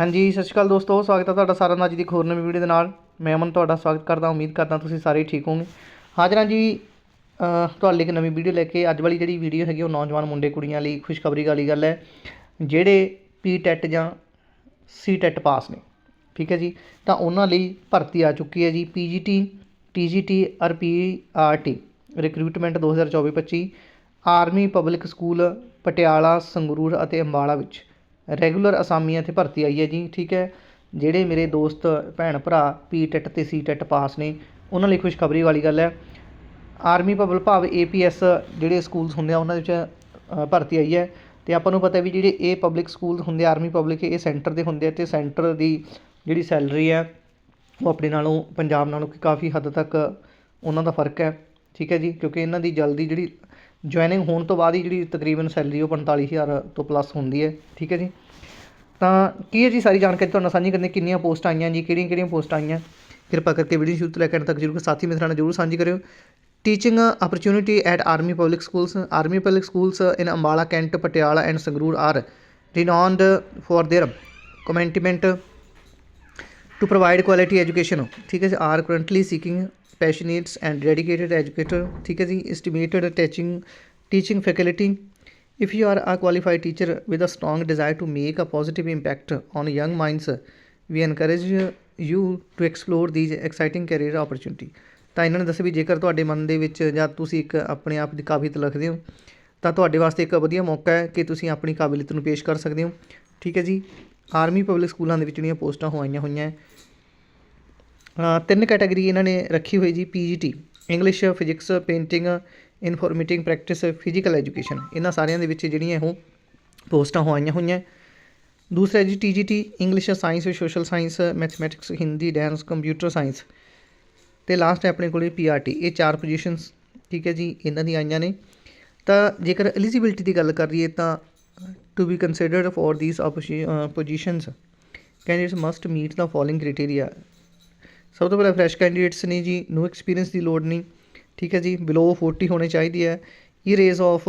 ਹਾਂਜੀ, ਸਤਿ ਸ਼੍ਰੀ ਅਕਾਲ ਦੋਸਤੋ, ਸਵਾਗਤ ਹੈ ਤੁਹਾਡਾ ਸਾਰਿਆਂ ਦਾ ਅੱਜ ਦੀ ਇੱਕ ਹੋਰ ਨਵੀਂ ਵੀਡੀਓ ਦੇ ਨਾਲ। ਮੈਂ ਅਮਨ ਤੁਹਾਡਾ ਸਵਾਗਤ ਕਰਦਾ, ਉਮੀਦ ਕਰਦਾ ਤੁਸੀਂ ਸਾਰੇ ਠੀਕ ਹੋਵੋਗੇ। ਹਾਜ਼ਰਾਂ ਜੀ, ਅਹ, ਤੁਹਾਡੇ ਲਈ ਇੱਕ ਨਵੀਂ ਵੀਡੀਓ ਲੈ ਕੇ। ਅੱਜ ਵਾਲੀ ਜਿਹੜੀ ਵੀਡੀਓ ਹੈਗੀ, ਉਹ ਨੌਜਵਾਨ ਮੁੰਡੇ ਕੁੜੀਆਂ ਲਈ ਖੁਸ਼ਖਬਰੀ ਵਾਲੀ ਗੱਲ ਹੈ, ਜਿਹੜੇ ਪੀ ਟੈਟ ਜਾਂ ਸੀ ਟੈਟ ਪਾਸ ਨੇ। ਠੀਕ ਹੈ ਜੀ? ਤਾਂ ਉਹਨਾਂ ਲਈ ਭਰਤੀ ਆ ਚੁੱਕੀ ਹੈ ਜੀ ਪੀਜੀਟੀ ਟੀਜੀਟੀ ਔਰ PRT recruitment 2024-25 army public school Patiala, Sangrur ਅਤੇ ਅੰਬਾਲਾ ਵਿੱਚ। ਰੈਗੂਲਰ ਅਸਾਮੀਆਂ ਤੇ ਭਰਤੀ ਆਈ ਹੈ ਜੀ, ਠੀਕ ਹੈ। ਜਿਹੜੇ ਮੇਰੇ ਦੋਸਤ, ਭੈਣ ਭਰਾ, ਪੀ ਟੈਟ ਅਤੇ ਸੀ ਟੈਟ ਪਾਸ ਨੇ, ਉਹਨਾਂ ਲਈ ਖੁਸ਼ਖਬਰੀ ਵਾਲੀ ਗੱਲ ਹੈ। ਆਰਮੀ ਪਬਲਿਕ ਭਾਵ ਏਪੀਐਸ ਜਿਹੜੇ ਸਕੂਲਸ ਹੁੰਦੇ ਆ, ਉਹਨਾਂ ਦੇ ਵਿੱਚ ਭਰਤੀ ਆਈ ਹੈ। ਤੇ ਆਪਾਂ ਨੂੰ ਪਤਾ ਵੀ ਜਿਹੜੇ ਇਹ ਪਬਲਿਕ ਸਕੂਲ ਹੁੰਦੇ ਆਰਮੀ ਪਬਲਿਕ ਇਹ ਸੈਂਟਰ ਦੇ ਹੁੰਦੇ ਆ ਤੇ ਸੈਂਟਰ ਦੀ ਜਿਹੜੀ ਸੈਲਰੀ ਹੈ, ਉਹ ਆਪਣੇ ਨਾਲੋਂ, ਪੰਜਾਬ ਨਾਲੋਂ ਕਾਫੀ ਹੱਦ ਤੱਕ ਉਹਨਾਂ ਦਾ ਫ਼ਰਕ ਹੈ, ਠੀਕ ਹੈ ਜੀ। ਕਿਉਂਕਿ ਇਹਨਾਂ ਦੀ ਜਲਦੀ ਜਿਹੜੀ ਜੁਆਇਨਿੰਗ ਹੋਣ ਤੋਂ ਬਾਅਦ ਹੀ ਜਿਹੜੀ ਤਕਰੀਬਨ ਸੈਲਰੀ ਉਹ 45000 ਤੋਂ ਪਲੱਸ ਹੁੰਦੀ ਹੈ, ਠੀਕ ਹੈ ਜੀ? ਤਾਂ ਕੀ ਹੈ ਜੀ ਸਾਰੀ ਜਾਣਕਾਰੀ ਤੁਹਾਨੂੰ ਸਾਂਝੀ ਕਰਨੀ, ਕਿੰਨੀਆਂ ਪੋਸਟਾਂ ਆਈਆਂ ਜੀ, ਕਿਹੜੀਆਂ ਕਿਹੜੀਆਂ ਪੋਸਟਾਂ ਆਈਆਂ? ਕਿਰਪਾ ਕਰਕੇ ਵੀਡੀਓ ਸ਼ੁਰੂ ਤੋਂ ਲੈ ਕੇ ਅੰਤ ਤੱਕ ਜਰੂਰ ਸਾਥੀ ਮਿੱਤਰਾਂ ਨਾਲ ਜਰੂਰ ਸਾਂਝੀ ਕਰਿਓ। Teaching opportunity at army public schools, army public schools in ambala, kent, patiala and sangrur are renowned for their commitment to provide quality education ਠੀਕ ਹੈ ਜੀ are currently seeking passionate and dedicated educator ਠੀਕ ਹੈ ਜੀ estimated teaching teaching faculty if you are a qualified teacher with a strong desire to make a positive impact on young minds we encourage you to explore these exciting career opportunity ਤਾਂ ਇਹਨਾਂ ਨੇ ਦੱਸਿਆ ਵੀ ਜੇਕਰ ਤੁਹਾਡੇ ਮਨ ਦੇ ਵਿੱਚ ਜਾਂ ਤੁਸੀਂ ਇੱਕ ਆਪਣੇ ਆਪ ਦੀ ਕਾਬਲੀਅਤ ਲਿਖਦੇ ਹੋ ਤਾਂ ਤੁਹਾਡੇ ਵਾਸਤੇ ਇੱਕ ਵਧੀਆ ਮੌਕਾ ਹੈ ਕਿ ਤੁਸੀਂ ਆਪਣੀ ਕਾਬਲੀਅਤ ਨੂੰ ਪੇਸ਼ ਕਰ ਸਕਦੇ ਹੋ ਠੀਕ ਹੈ ਜੀ ਆਰਮੀ ਪਬਲਿਕ ਸਕੂਲਾਂ ਦੇ ਵਿੱਚ ਜਿਹੜੀਆਂ ਪੋਸਟਾਂ ਹੋਈਆਂ ਹੋਈਆਂ ਤਿੰਨ ਕੈਟਾਗਰੀ ਇਹਨਾਂ ਨੇ ਰੱਖੀ ਹੋਈ ਜੀ PGT English physics painting informatics practice physical education ਇਹਨਾਂ ਸਾਰਿਆਂ ਦੇ ਵਿੱਚ ਜਿਹੜੀਆਂ ਉਹ ਪੋਸਟਾਂ ਹੋਈਆਂ ਹੋਈਆਂ। ਦੂਸਰਾ ਜੀ TGT English science social science mathematics Hindi dance computer science ਤੇ ਲਾਸਟ ਹੈ ਆਪਣੇ ਕੋਲੇ ਪੀਆਰਟੀ ਇਹ ਚਾਰ ਪੋਜੀਸ਼ਨਸ ਠੀਕ ਹੈ ਜੀ, ਇਹਨਾਂ ਦੀ ਆਈਆਂ ਨੇ। ਤਾਂ ਜੇਕਰ ਐਲੀਜੀਬਿਲਟੀ ਦੀ ਗੱਲ ਕਰ ਰਹੀਏ ਤਾਂ to be considered for these positions candidates must meet the following criteria ਸਭ ਤੋਂ ਪਹਿਲਾਂ ਫਰੈਸ਼ ਕੈਂਡੀਡੇਟਸ ਨੇ ਜੀ ਨੋ ਐਕਸਪੀਰੀਅੰਸ ਦੀ ਲੋੜ ਨਹੀਂ। ਠੀਕ ਹੈ ਜੀ ਬਿਲੋ 40 ਹੋਣੇ ਚਾਹੀਦੀ ਹੈ ਇਹ ਇਰੇਜ਼ ਆਫ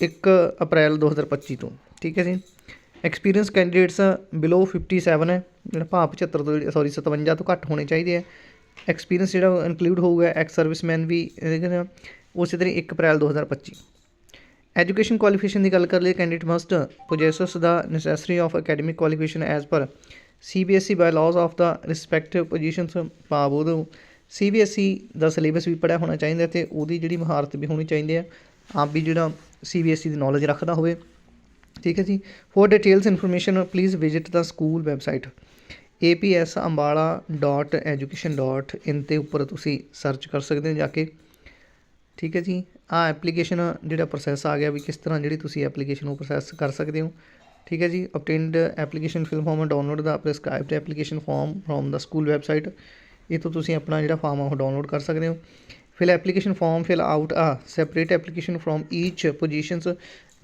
1 ਅਪ੍ਰੈਲ 2025 ਤੋਂ। ਠੀਕ ਹੈ ਜੀ। ਐਕਸਪੀਰੀਅੰਸ ਕੈਂਡੀਡੇਟਸ ਬਿਲੋ 57 ਹੈ। ਜਿਹੜਾ ਭਾਵ 75 ਤੋਂ ਸੌਰੀ 57 ਤੋਂ ਘੱਟ ਹੋਣੇ ਚਾਹੀਦੇ ਹੈ ਐਕਸਪੀਰੀਅੰਸ ਜਿਹੜਾ ਇਨਕਲੂਡ ਹੋਊਗਾ ਐਕਸ ਸਰਵਿਸਮੈਨ ਵੀ ਉਸੇ ਤਰ੍ਹਾਂ 1 ਅਪ੍ਰੈਲ 2025 ਐਜੂਕੇਸ਼ਨ ਕੁਆਲੀਫਿਕੇਸ਼ਨ ਦੀ ਗੱਲ ਕਰ ਲਈ candidate must possesses the necessary of academic qualification as per CBSE bylaws of the respective positions ਭਾਵ ਉਹਨੂੰ CBSE ਦਾ ਸਿਲੇਬਸ ਵੀ ਪੜ੍ਹਿਆ ਹੋਣਾ ਚਾਹੀਦਾ ਤੇ ਉਹਦੀ ਜਿਹੜੀ ਮਹਾਰਤ ਵੀ ਹੋਣੀ ਚਾਹੀਦੀ ਹੈ, ਆਪ ਵੀ ਜਿਹੜਾ CBSE ਦੀ ਨੌਲੇਜ ਰੱਖਦਾ ਹੋਵੇ। ਠੀਕ ਹੈ ਜੀ? For details information please visit the school website apsambala.education.in ਤੇ ਉੱਪਰ ਤੁਸੀਂ ਸਰਚ ਕਰ ਸਕਦੇ ਹੋ ਜਾ ਕੇ। ਠੀਕ ਹੈ ਜੀ। ਆ ਐਪਲੀਕੇਸ਼ਨ ਜਿਹੜਾ ਪ੍ਰੋਸੈਸ ਆ ਗਿਆ ਵੀ ਕਿਸ ਤਰ੍ਹਾਂ ਜਿਹੜੀ ਤੁਸੀਂ ਐਪਲੀਕੇਸ਼ਨ ਨੂੰ ਪ੍ਰੋਸੈਸ ਕਰ ਸਕਦੇ ਹੋ। ਠੀਕ ਹੈ ਜੀ। obtained application fill form download the prescribed application form from the school website ਇਹ ਤੋਂ ਤੁਸੀਂ ਆਪਣਾ ਜਿਹੜਾ ਫਾਰਮ ਆ ਉਹ ਡਾਊਨਲੋਡ ਕਰ ਸਕਦੇ ਹੋ। Fill application form fill out a separate application from each positions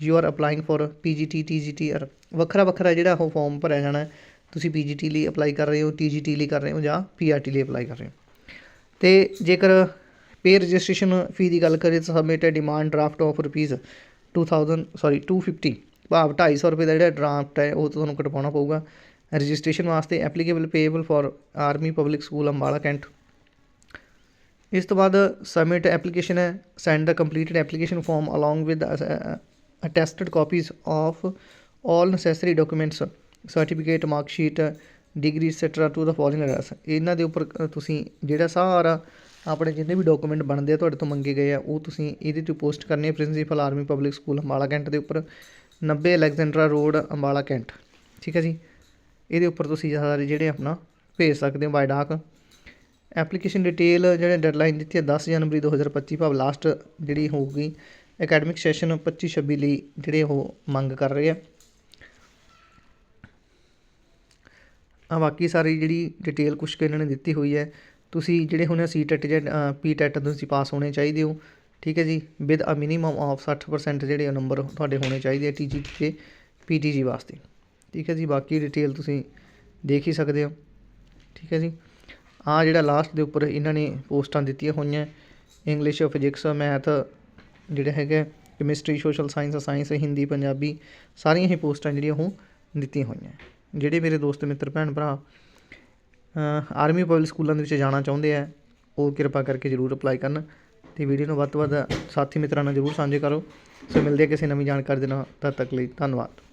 you are applying for PGT TGT or ਵੱਖਰਾ ਵੱਖਰਾ ਜਿਹੜਾ ਉਹ ਫਾਰਮ ਭਰਿਆ ਜਾਣਾ ਹੈ। ਤੁਸੀਂ ਪੀਜੀਟੀ ਲਈ ਅਪਲਾਈ ਕਰ ਰਹੇ ਹੋ ਟੀਜੀਟੀ ਲਈ ਕਰ ਰਹੇ ਹੋ ਜਾਂ ਪੀਆਰਟੀ ਲਈ ਅਪਲਾਈ ਕਰ ਰਹੇ ਹੋ। ਤੇ ਜੇਕਰ ਪੇ ਰਜਿਸਟ੍ਰੇਸ਼ਨ ਫੀ ਦੀ ਗੱਲ ਕਰੀਏ ਤਾਂ submit demand draft of rupees 2000 sorry 250 ਭਾਵ 250 ਰੁਪਏ ਦਾ ਜਿਹੜਾ ਡਰਾਫਟ ਹੈ, ਉਹ ਤੁਹਾਨੂੰ ਕਟਵਾਉਣਾ ਪਊਗਾ। ਰਜਿਸਟ੍ਰੇਸ਼ਨ ਵਾਸਤੇ applicable payable for army public school Ambala, cantt. ਇਸ ਤੋਂ ਬਾਅਦ ਸਬਮਿਟ ਐਪਲੀਕੇਸ਼ਨ ਹੈ send the completed application form along with attested copies of all necessary documents certificate mark sheet degree etcetera to the following address ਇਹਨਾਂ ਦੇ ਉੱਪਰ ਤੁਸੀਂ ਜਿਹੜਾ ਸਾਰਾ ਆਪਣੇ ਜਿੰਨੇ ਵੀ ਡਾਕੂਮੈਂਟ ਬਣਦੇ ਆ, ਤੁਹਾਡੇ ਤੋਂ ਮੰਗੇ ਗਏ ਆ, ਉਹ ਤੁਸੀਂ ਇਹਦੇ ਤੇ ਪੋਸਟ ਕਰਨੇ ਆ principal army public school Ambala cantt ਦੇ ਉੱਪਰ 90 ਅਲੈਗਜ਼ੈਂਡਰਾ ਰੋਡ ਅੰਬਾਲਾ ਕੈਂਟ। ਠੀਕ ਹੈ ਜੀ? ਇਹਦੇ ਉੱਪਰ ਤੁਸੀਂ ਸਾਰੇ ਜਿਹੜੇ ਆਪਣਾ ਭੇਜ ਸਕਦੇ ਹੋ ਬਾਈ ਡਾਕ ਐਪਲੀਕੇਸ਼ਨ ਡਿਟੇਲ ਜਿਹੜੇ ਡੈਡਲਾਈਨ ਦਿੱਤੀ ਹੈ 10 ਜਨਵਰੀ 2025 ਭਾਵ ਲਾਸਟ ਜਿਹੜੀ ਹੋਊਗੀ ਅਕੈਡਮਿਕ ਸੈਸ਼ਨ 25 26 ਲਈ ਜਿਹੜੇ ਉਹ ਮੰਗ ਕਰ ਰਹੇ ਆ। ਆ ਬਾਕੀ ਸਾਰੀ ਜਿਹੜੀ ਡਿਟੇਲ ਕੁਛ ਕੁ ਇਹਨਾਂ ਨੇ ਦਿੱਤੀ ਹੋਈ ਹੈ ਤੁਸੀਂ ਜਿਹੜੇ ਹੁਣ ਸੀ ਟੈਟ ਜਾਂ ਪੀ ਟੈਟ ਤੁਸੀਂ ਪਾਸ ਹੋਣੇ ਚਾਹੀਦੇ ਹੋ, ਠੀਕ ਹੈ ਜੀ? ਵਿਦ ਅ ਮਿਨੀਮਮ ਆਫ 60% ਜਿਹੜੇ ਨੰਬਰ ਤੁਹਾਡੇ ਹੋਣੇ ਚਾਹੀਦੇ ਆ ਟੀਜੀ ਤੇ ਪੀਟੀਜੀ ਵਾਸਤੇ, ਠੀਕ ਹੈ ਜੀ? ਬਾਕੀ ਡਿਟੇਲ ਤੁਸੀਂ ਦੇਖ ਹੀ ਸਕਦੇ ਹੋ, ਠੀਕ ਹੈ ਜੀ? ਆ ਜਿਹੜਾ ਲਾਸਟ ਦੇ ਉੱਪਰ ਇਹਨਾਂ ਨੇ ਪੋਸਟਾਂ ਦਿੱਤੀਆਂ ਹੋਈਆਂ ਇੰਗਲਿਸ਼ ਫਿਜ਼ਿਕਸ ਮੈਥ ਜਿਹੜੇ ਹੈਗੇ chemistry social science science Hindi Punjabi ਸਾਰੀਆਂ ਹੀ ਪੋਸਟਾਂ ਜਿਹੜੀਆਂ ਉਹ ਦਿੱਤੀਆਂ ਹੋਈਆਂ। ਜਿਹੜੇ ਮੇਰੇ ਦੋਸਤ, ਮਿੱਤਰ, ਭੈਣ, ਭਰਾ ਆਰਮੀ ਪਬਲਿਕ ਸਕੂਲਾਂ ਦੇ ਵਿੱਚ ਜਾਣਾ ਚਾਹੁੰਦੇ ਹੈ ਉਹ ਕਿਰਪਾ ਕਰਕੇ ਜ਼ਰੂਰ ਅਪਲਾਈ ਕਰਨ ਅਤੇ ਵੀਡੀਓ ਨੂੰ ਵੱਧ ਤੋਂ ਵੱਧ ਸਾਥੀ ਮਿੱਤਰਾਂ ਨਾਲ ਜ਼ਰੂਰ ਸਾਂਝੇ ਕਰੋ। ਸੋ ਮਿਲਦੇ ਆ ਕਿਸੇ ਨਵੀਂ ਜਾਣਕਾਰੀ ਦੇ ਨਾਲ, ਤਦ ਤੱਕ ਲਈ ਧੰਨਵਾਦ।